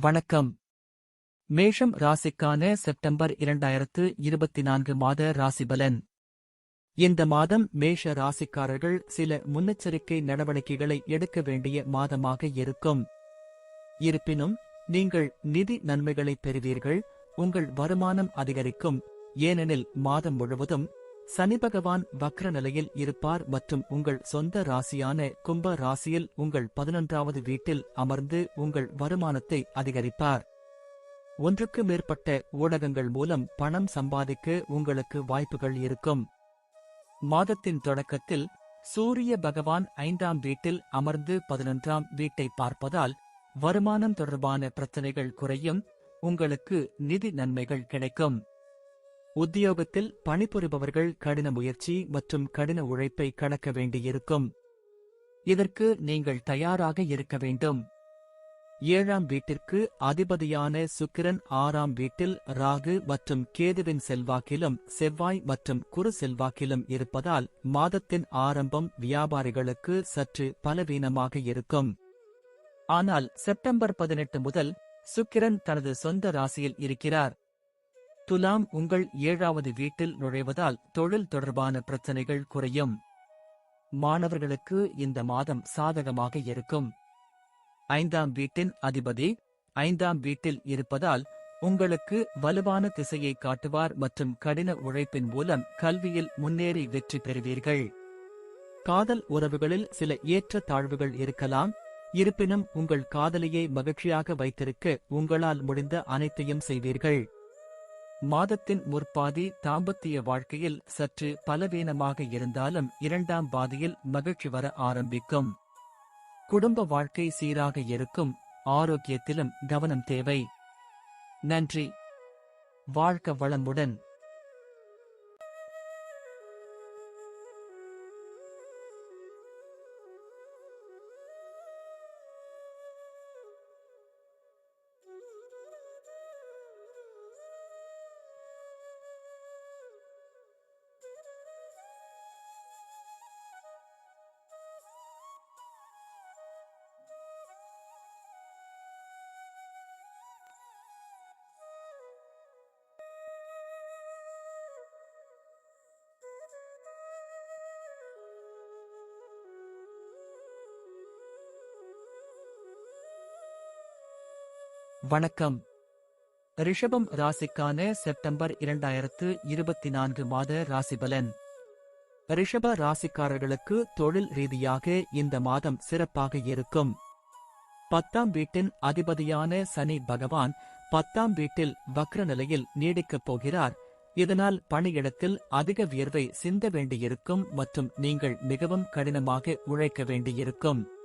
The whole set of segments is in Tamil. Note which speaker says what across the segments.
Speaker 1: வணக்கம். மேஷம் ராசிக்கான செப்டம்பர் இரண்டாயிரத்து இருபத்தி நான்கு மாத ராசிபலன். இந்த மாதம் மேஷ ராசிக்காரர்கள் சில முன்னெச்சரிக்கை நடவடிக்கைகளை எடுக்க வேண்டிய மாதமாக இருக்கும். இருப்பினும் நீங்கள் நிதி நன்மைகளை பெறுவீர்கள் உங்கள் வருமானம் அதிகரிக்கும் ஏனெனில் மாதம் முழுவதும் சனி பகவான் வக்ர நிலையில் இருப்பார் மற்றும் உங்கள் சொந்த ராசியான கும்ப ராசியில் உங்கள் பதினொன்றாவது வீட்டில் அமர்ந்து உங்கள் வருமானத்தை அதிகரிப்பார். ஒன்றுக்கு மேற்பட்ட ஊடகங்கள் மூலம் பணம் சம்பாதிக்க உங்களுக்கு வாய்ப்புகள் இருக்கும். மாதத்தின் தொடக்கத்தில் சூரிய பகவான் ஐந்தாம் வீட்டில் அமர்ந்து பதினொன்றாம் வீட்டை பார்ப்பதால் வருமானம் தொடர்பான பிரச்சனைகள் குறையும் உங்களுக்கு நிதி நன்மைகள் கிடைக்கும். உத்தியோகத்தில் பணிபுரிபவர்கள் கடின முயற்சி மற்றும் கடின உழைப்பை கடக்க வேண்டியிருக்கும். இதற்கு நீங்கள் தயாராக இருக்க வேண்டும். ஏழாம் வீட்டிற்கு அதிபதியான சுக்கிரன் ஆறாம் வீட்டில் ராகு மற்றும் கேதுவின் செல்வாக்கிலும் செவ்வாய் மற்றும் குரு செல்வாக்கிலும் இருப்பதால் மாதத்தின் ஆரம்பம் வியாபாரிகளுக்கு சற்று பலவீனமாக இருக்கும். ஆனால் செப்டம்பர் பதினெட்டு முதல் சுக்கிரன் தனது சொந்த ராசியில் இருக்கிறார். துலாம் உங்கள் ஏழாவது வீட்டில் நுழைவதால் தொழில் தொடர்பான பிரச்சனைகள் குறையும். மாணவர்களுக்கு இந்த மாதம் சாதகமாக இருக்கும். ஐந்தாம் வீட்டின் அதிபதி ஐந்தாம் வீட்டில் இருப்பதால் உங்களுக்கு வலுவான திசையை காட்டுவார் மற்றும் கடின உழைப்பின் மூலம் கல்வியில் முன்னேறி வெற்றி பெறுவீர்கள். காதல் உறவுகளில் சில ஏற்ற தாழ்வுகள் இருக்கலாம். இருப்பினும் உங்கள் காதலியை மகிழ்ச்சியாக வைத்திருக்க உங்களால் முடிந்த அனைத்தையும் செய்வீர்கள். மாதத்தின் முற்பாதி தாம்பத்திய வாழ்க்கையில் சற்று பலவீனமாக இருந்தாலும் இரண்டாம் பாதியில் மகிழ்ச்சி வர ஆரம்பிக்கும். குடும்ப வாழ்க்கை சீராக இருக்கும். ஆரோக்கியத்திலும் கவனம் தேவை. நன்றி. வாழ்க்க வளமுடன். வணக்கம். ரிஷபம் ராசிக்கான செப்டம்பர் இரண்டாயிரத்து இருபத்தி நான்கு மாத ராசிபலன். ரிஷப ராசிக்காரர்களுக்கு தொழில் ரீதியாக இந்த மாதம் சிறப்பாக இருக்கும். பத்தாம் வீட்டின் அதிபதியான சனி பகவான் பத்தாம் வீட்டில் வக்ர நிலையில் நீடிக்கப் போகிறார். இதனால் பணியிடத்தில் அதிக வியர்வை சிந்த வேண்டியிருக்கும் மற்றும் நீங்கள் மிகவும் கடினமாக உழைக்க வேண்டியிருக்கும்.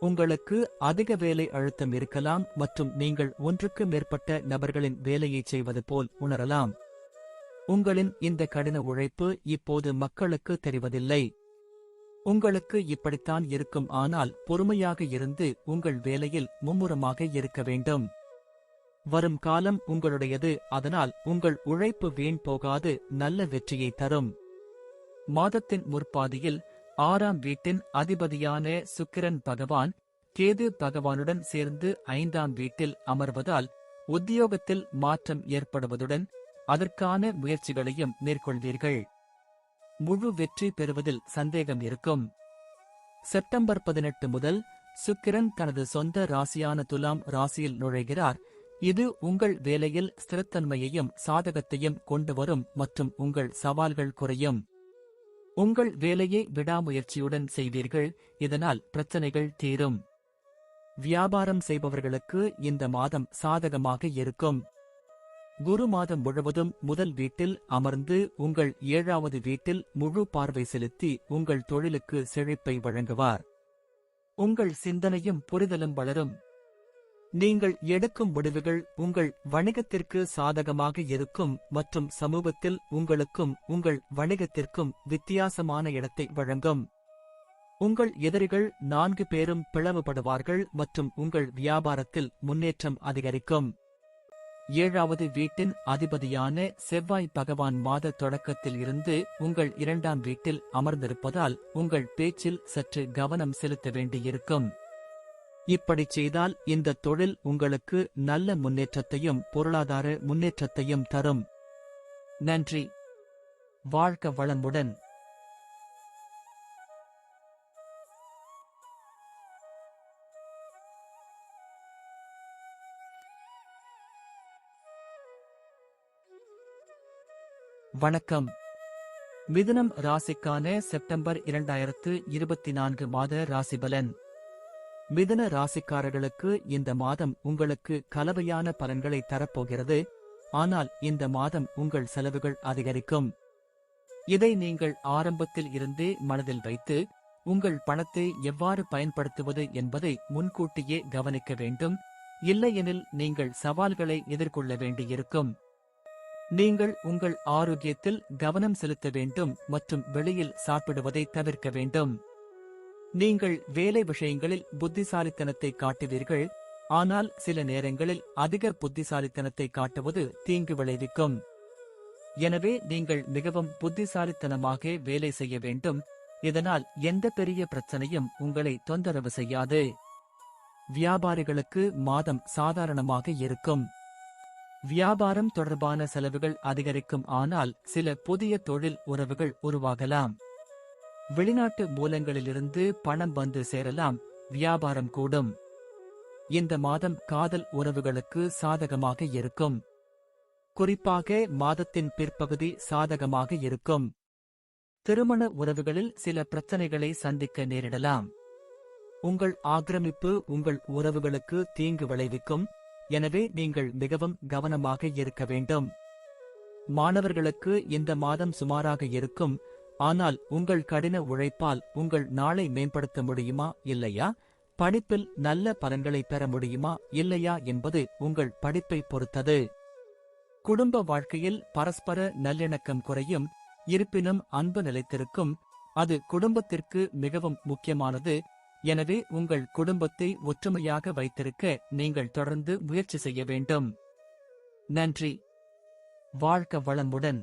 Speaker 1: உங்களுக்கு அதிக வேலை அழுத்தம் இருக்கலாம் மற்றும் நீங்கள் ஒன்றுக்கு மேற்பட்ட நபர்களின் வேலையைச் செய்வது போல் உணரலாம். உங்களின் இந்த கடின உழைப்பு இப்போது மக்களுக்கு தெரிவதில்லை. உங்களுக்கு இப்படித்தான் இருக்கும் ஆனால் பொறுமையாக இருந்து உங்கள் வேலையில் மும்முரமாக இருக்க வேண்டும். வரும் காலம் உங்களுடையது அதனால் உங்கள் உழைப்பு வீண் போகாது நல்ல வெற்றியை தரும். மாதத்தின் முற்பாதியில் ஆறாம் வீட்டின் அதிபதியான சுக்கிரன் பகவான் கேது பகவானுடன் சேர்ந்து ஐந்தாம் வீட்டில் அமர்வதால் உத்தியோகத்தில் மாற்றம் ஏற்படுவதுடன் அதற்கான முயற்சிகளையும் மேற்கொள்வீர்கள். முழு வெற்றி பெறுவதில் சந்தேகம் இருக்கும். செப்டம்பர் பதினெட்டு முதல் சுக்கிரன் தனது சொந்த ராசியான துலாம் ராசியில் நுழைகிறார். இது உங்கள் வேலையில் ஸ்திரத்தன்மையையும் சாதகத்தையும் கொண்டு வரும் மற்றும் உங்கள் சவால்கள் குறையும். உங்கள் வேலையை விடாமுயற்சியுடன் செய்வீர்கள் இதனால் பிரச்சனைகள் தீரும். வியாபாரம் செய்பவர்களுக்கு இந்த மாதம் சாதகமாக இருக்கும். குரு மாதம் முழுவதும் முதல் வீட்டில் அமர்ந்து உங்கள் ஏழாவது வீட்டில் முழு பார்வை செலுத்தி உங்கள் தொழிலுக்கு செழிப்பை வழங்குவார். உங்கள் சிந்தனையும் புரிதலும் வளரும். நீங்கள் எடுக்கும் முடிவுகள் உங்கள் வணிகத்திற்கு சாதகமாக இருக்கும் மற்றும் சமூகத்தில் உங்களுக்கும் உங்கள் வணிகத்திற்கும் வித்தியாசமான இடத்தை வழங்கும். உங்கள் எதிரிகள் நான்கு பேரும் பிளவுபடுவார்கள் மற்றும் உங்கள் வியாபாரத்தில் முன்னேற்றம் அதிகரிக்கும். ஏழாவது வீட்டின் அதிபதியான செவ்வாய் பகவான் மாத தொடக்கத்தில் இருந்து உங்கள் இரண்டாம் வீட்டில் அமர்ந்திருப்பதால் உங்கள் பேச்சில் சற்று கவனம் செலுத்த வேண்டியிருக்கும். இப்படிச் செய்தால் இந்த தொழில் உங்களுக்கு நல்ல முன்னேற்றத்தையும் பொருளாதார முன்னேற்றத்தையும் தரும். நன்றி. வாழ்க வளமுடன். வணக்கம். மிதுனம் ராசிக்கான செப்டம்பர் இரண்டாயிரத்து இருபத்தி நான்கு மாத ராசிபலன். மிதன ராசிக்காரர்களுக்கு இந்த மாதம் உங்களுக்கு கலவையான பலன்களை தரப்போகிறது. ஆனால் இந்த மாதம் உங்கள் செலவுகள் அதிகரிக்கும். இதை நீங்கள் ஆரம்பத்தில் இருந்தே மனதில் வைத்து உங்கள் பணத்தை எவ்வாறு பயன்படுத்துவது என்பதை முன்கூட்டியே கவனிக்க வேண்டும். இல்லையெனில் நீங்கள் சவால்களை எதிர்கொள்ள வேண்டியிருக்கும். நீங்கள் உங்கள் ஆரோக்கியத்தில் கவனம் செலுத்த வேண்டும் மற்றும் வெளியில் சாப்பிடுவதை தவிர்க்க வேண்டும். நீங்கள் வேலை விஷயங்களில் புத்திசாலித்தனத்தை காட்டுவீர்கள் ஆனால் சில நேரங்களில் அதிக புத்திசாலித்தனத்தை காட்டுவது தீங்கு விளைவிக்கும். எனவே நீங்கள் மிகவும் புத்திசாலித்தனமாக வேலை செய்ய வேண்டும் இதனால் எந்த பெரிய பிரச்சனையும் உங்களை தொந்தரவு செய்யாது. வியாபாரிகளுக்கு மாதம் சாதாரணமாக இருக்கும். வியாபாரம் தொடர்பான செலவுகள் அதிகரிக்கும் ஆனால் சில புதிய தொழில் உறவுகள் உருவாகலாம். வெளிநாட்டு மூலங்களிலிருந்து பணம் வந்து சேரலாம் வியாபாரம் கூடும். இந்த மாதம் காதல் உறவுகளுக்கு சாதகமாக இருக்கும். குறிப்பாக மாதத்தின் பிற்பகுதி சாதகமாக இருக்கும். திருமண உறவுகளில் சில பிரச்சனைகளை சந்திக்க நேரிடலாம். உங்கள் ஆக்கிரமிப்பு உங்கள் உறவுகளுக்கு தீங்கு விளைவிக்கும் எனவே நீங்கள் மிகவும் கவனமாக இருக்க வேண்டும். மாணவர்களுக்கு இந்த மாதம் சுமாராக இருக்கும் ஆனால் உங்கள் கடின உழைப்பால் உங்கள் நாளை மேம்படுத்த முடியுமா இல்லையா? படிப்பில் நல்ல பலன்களை பெற முடியுமா இல்லையா என்பது உங்கள் படிப்பை பொறுத்தது. குடும்ப வாழ்க்கையில் பரஸ்பர நல்லிணக்கம் குறையும் இருப்பினும் அன்பு நிலைத்திருக்கும் அது குடும்பத்திற்கு மிகவும் முக்கியமானது. எனவே உங்கள் குடும்பத்தை ஒற்றுமையாக வைத்திருக்க நீங்கள் தொடர்ந்து முயற்சி செய்ய வேண்டும். நன்றி. வாழ்க வளமுடன்.